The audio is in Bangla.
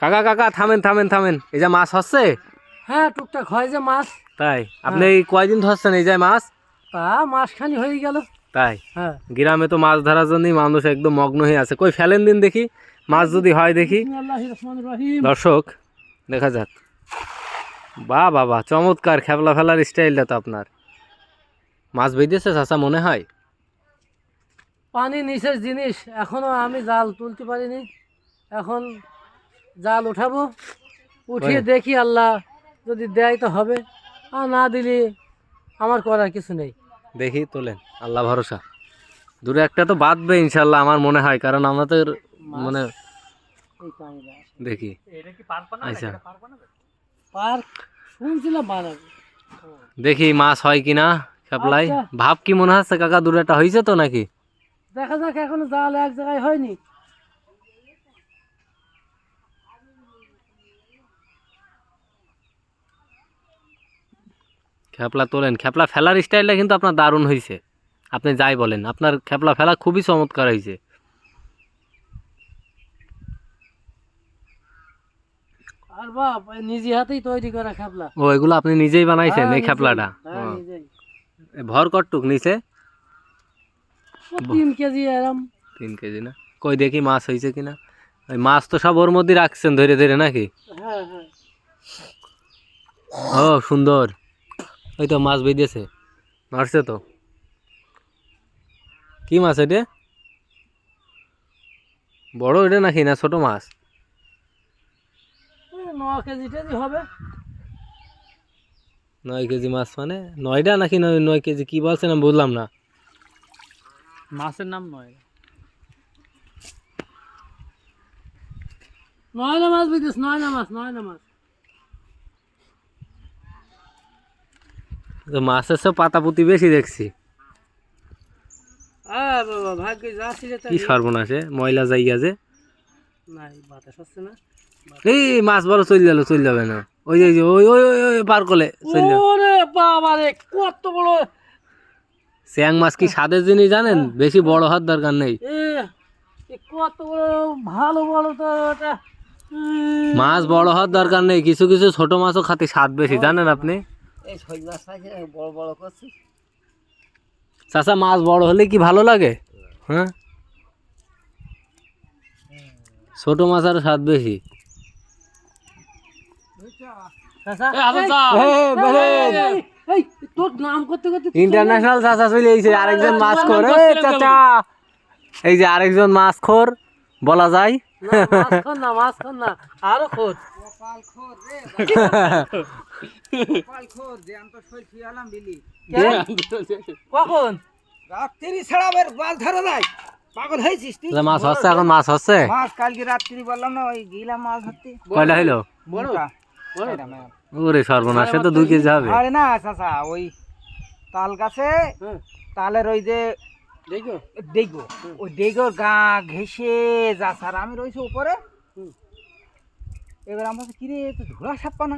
কাকা কাকা থামেন থামেন থামেন। এই যে মাছ হচ্ছে? হ্যাঁ টুকটাক হয় যে মাছ। তাই? আপনি এই কয়দিন ধরছেন এই যে মাছ? তা মাসখানি হয়ে গেল। তাই? হ্যাঁ। গ্রামে তো মাছ ধরার জন্যই মানুষ একদম মগ্ন হয়ে আছে। কই ফেলেন দিন দেখি। মাছ যদি হয় দেখি। দর্শক দেখা যাক। বা বাবা চমৎকার খেপলা ফেলার স্টাইলটা তো আপনার। মাছ বেঁধেছে চাচা মনে হয়? পানি নিচের জিনিস। এখনও আমি জাল তুলতে পারিনি। এখন জাল উঠাবো উঠিয়ে দেখি আল্লাহ যদি দেয় তো হবে আর না দিলে আমার করার কিছু নেই। দেখি তোলেন আল্লাহ ভরসা। দূরে একটা তো বাঁধবে ইনশাল্লাহ আমার মনে হয় কারণ আমাদের মানে। দেখি। আচ্ছা। পার্ক শুনছিলাম বানাবে। দেখি মাছ হয় কিনা খেপলাই আচ্ছা। ভাব কি মনে হচ্ছে কাকা দূরে একটা হয়েছে তো নাকি? দেখা যাক এখনও জাল এক জায়গায় হয়নি। খেপলা তোলেন। খেপলা ফেলার স্টাইলটা কিন্তু আপনার দারুণ হয়েছে আপনি যাই বলেন আপনার খেপলা ফেলা খুবই চমৎকার হয়েছে আর বাপ নিজে হাতেই তৈরি করা খাপলা। ও এগুলো আপনি নিজেই বানাইছেন হ্যাঁ, এই খেপলাটা? হ্যাঁ। ভর কটটুক নিচে তিন কেজি এরম। তিন কেজি না? কই দেখি মাছ হয়েছে কিনা। ওই মাছ তো সব ওর মধ্যে রাখছেন ধরে ধরে নাকি? হ্যাঁ হ্যাঁ। ও সুন্দর। ওই তো মাছ বেঁধেছে। মারছে তো। কি মাছ এটা? বড় এটা নাকি না ছোট মাছ? ন হবে। নয় কেজি মাছ মানে? নয়টা নাকি নয় নয় কেজি? কি বলছেন আমি বুঝলাম না। মাছের নাম নয়। নয়না মাছ বিদেশ নয়না মাছ নয়না মাছ তো মাছের সব পাতা পুঁতি বেশি দেখছি। কি সর্বনাশে ময়লা জায়গা যে। এই মাছ বড় চলে গেল চলে যাবে না। ওই যে ওই ওই ওই পার করলে চলে যাবে ওরে বাবা রে কত বড়। স্যাং মাছ কি স্বাদের জিনিস জানেন? বেশি বড় হওয়ার দরকার নেই। কত বড় ভালো বলো তো ওটা মাছ বড় হওয়ার দরকার নেই কিছু কিছু ছোট মাছও খাতে স্বাদ বেশি জানেন আপনি? এই শৈল মাছ বড় বড় করছি। চাচা মাছ বড় হলে কি ভালো লাগে? হ্যাঁ? ছোট মাছ আর স্বাদ বেশি। এই তোর নাম করতে করতে ইন্টারন্যাশনাল চাচা চলে এসেছে আরেকজন মাছ খোর। চাচা। এই যে আরেকজন মাছ খোর বলা যায়। আরও খোঁজ। কখন? রাত্রি ছাড়া মাছ ধরা যায়। পাগল হয়েছিস তুই? মাছ হচ্ছে এখন মাছ হচ্ছে? মাছ কালকে রাত্রি বললাম না ওই গিলাম মাছ ধরতে। হইল। ওরে সর্বনাশ তো দুই কেজি হবে। আরে না চাচা ওই তাল গাছে হ্যাঁ। তালের ওই যে দেখো? ডেগো ওই ডেগোর গা ঘেসে যা স্যার। আমি রয়েছি উপরে। এবার কি কিরে তো ধুলা সাপ্পা না?